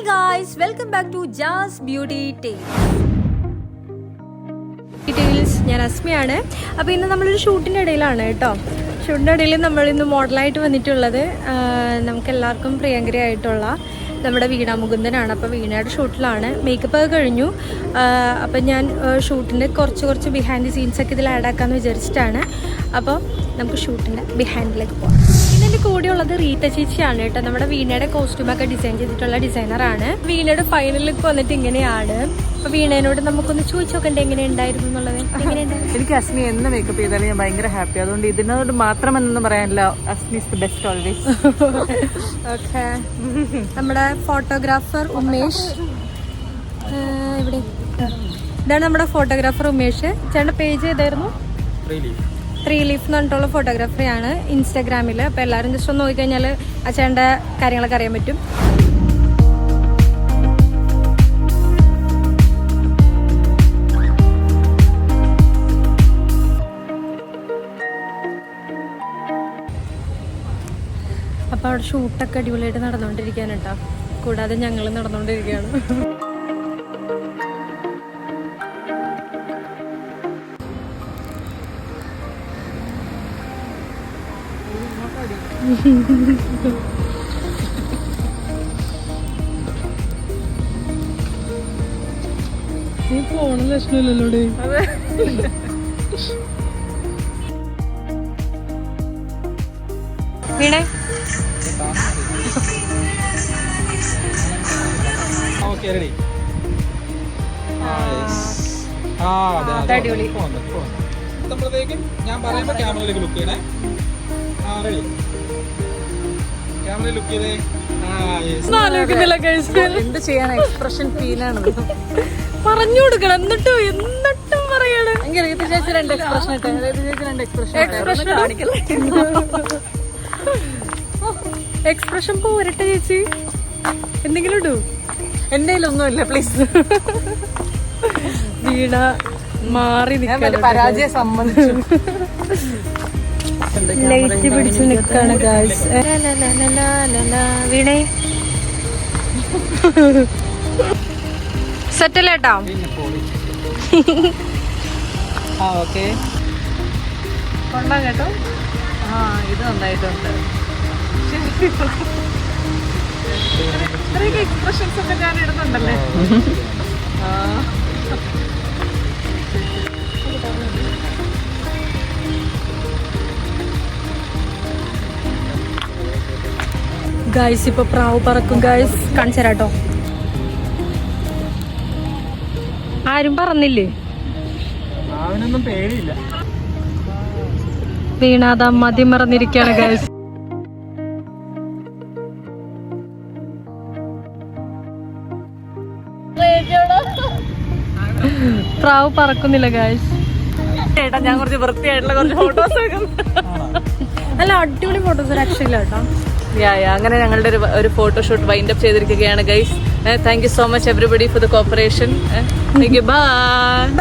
Hi guys welcome back to Jaz beauty details ഞാൻ അസ്മിയാണ്. അപ്പോൾ ഇന്ന് നമ്മളൊരു ഷൂട്ടിന്റെ ഇടയിലാണ് കേട്ടോ. ഷൂട്ടിന്റെ ഇടയിൽ നമ്മൾ ഇന്ന് മോഡലായിട്ട് വന്നിട്ടുള്ളത് നമുക്ക് എല്ലാവർക്കും പ്രിയങ്കരിയായിട്ടുള്ള നമ്മുടെ വീണ മുകുന്ദനാണ്. അപ്പോൾ വീണയുടെ ഷൂട്ടിലാണ്. മേക്കപ്പ് ഒക്കെ കഴിഞ്ഞു. അപ്പോൾ ഞാൻ ഷൂട്ടിന്റെ കുറച്ച് കുറച്ച് ബിഹൈൻഡ് സീൻസൊക്കെ ഇതിൽ ആഡ് ആക്കാമെന്ന് വിചാരിച്ചിട്ടാണ്. അപ്പോൾ നമുക്ക് ഷൂട്ടിന്റെ ബിഹൈൻഡിലേക്ക് പോകാം എന്റെ കൂടെയുള്ളത് റീത്ത ചേച്ചിയാണ് കേട്ടോ. നമ്മുടെ വീണയുടെ കോസ്റ്റ്യൂമൊക്കെ ഡിസൈൻ ചെയ്തിട്ടുള്ള ഡിസൈനർ ആണ്. വീണയുടെ ഫൈനൽ ലുക്ക് വന്നിട്ട് ഇങ്ങനെയാണ്. അപ്പോൾ വീണേനോട് നമുക്കൊന്ന് ചോദിച്ചു നോക്കണ്ടേ എങ്ങനെ ഉണ്ടായിരുന്നു എന്നുള്ളത് എനിക്ക് അസ്മി എന്ന് മേക്കപ്പ് ചെയ്താലും ഞാൻ ഭയങ്കര ഹാപ്പി അതുകൊണ്ട് ഇതിനോട് മാത്രമെന്നൊന്നും പറയാനില്ല. Asmi is the best always okay നമ്മുടെ ഫോട്ടോഗ്രാഫർ ഉമേഷ്. ഇവിടെ. ഇതാണ് നമ്മുടെ ഫോട്ടോഗ്രാഫർ ഉമേഷ്. ചേട്ടന്റെ പേജ് ഏതായിരുന്നു? ത്രീ ലീഫ് എന്ന് പറഞ്ഞിട്ടുള്ള ഫോട്ടോഗ്രാഫറിയാണ് ഇൻസ്റ്റാഗ്രാമിൽ അപ്പോൾ എല്ലാവരും ജസ്റ്റ് ഒന്ന് നോക്കിക്കഴിഞ്ഞാൽ അച്ഛന്റെ കാര്യങ്ങളൊക്കെ അറിയാൻ പറ്റും. അപ്പോൾ അവിടെ ഷൂട്ടൊക്കെ അടിപൊളിയായിട്ട് നടന്നുകൊണ്ടിരിക്കുകയാണ് കേട്ടോ കൂടാതെ ഞങ്ങൾ നടന്നുകൊണ്ടിരിക്കുകയാണ്. നീ പോണ ലക്ഷണമില്ലല്ലോടെ വീണേ. ഓക്കെ റെഡി അടിപൊളി. ഞാൻ പറയുമ്പോ ക്യാമറയിലേക്ക് ലുക്ക് ചെയ്യണേ. ആ റെഡി എന്ത് ചെയ്യാൻ എക്സ്പ്രഷൻ ഫീലാണ് പറഞ്ഞു കൊടുക്കണം എന്നിട്ടും എന്നിട്ടും പറയണേ. എനിക്ക് റീതി ചേച്ചി രണ്ട് എക്സ്പ്രഷൻ ഇട്ടെ റീതി ചേച്ചി രണ്ട് എക്സ്പ്രഷൻ എക്സ്പ്രഷൻ എക്സ്പ്രഷൻ പോരട്ടെ ചേച്ചി. എന്തെങ്കിലും ഇടൂ? എന്റെ ഒന്നുമില്ല പ്ലീസ് വീണ മാറി നിൽക്കാൻ പരാജയം സമ്മതിച്ചു. ലൈറ്റ് പിടിച്ച് നിൽക്കാണ് ഗേൾസ് വീണേ. ആ ഓക്കെ. കൊള്ളാം കേട്ടോ. ആ ഇത് നന്നായിട്ടുണ്ട് ഇത്രയൊക്കെ എക്സ്പ്രഷൻസ് ഒക്കെ ഞാൻ ഇടുന്നുണ്ടല്ലേ? ആ. ഗായ്സ് ഇപ്പൊ പ്രാവ് പറക്കും ഗായ്സ് കാണിച്ചരാട്ടോ ആരും പറഞ്ഞില്ലേ? വീണാദ വീണാത മതി മറന്നിരിക്കാണ് ഗായ്സ് പ്രാവ് പറക്കുന്നില്ല ഗായ്സ് ചേട്ടാ ഞാൻ കുറച്ച് വൃത്തിയായിട്ടുള്ള കുറച്ച് ഫോട്ടോസ് അല്ല അടിപൊളി ഫോട്ടോസ് രക്ഷയില്ല കേട്ടോ. യാ യാ അങ്ങനെ ഞങ്ങളുടെ ഒരു ഒരു ഫോട്ടോഷൂട്ട് വൈൻഡ് അപ്പ് ചെയ്തിരിക്കുകയാണ് guys thank you so much everybody for the cooperation thank you bye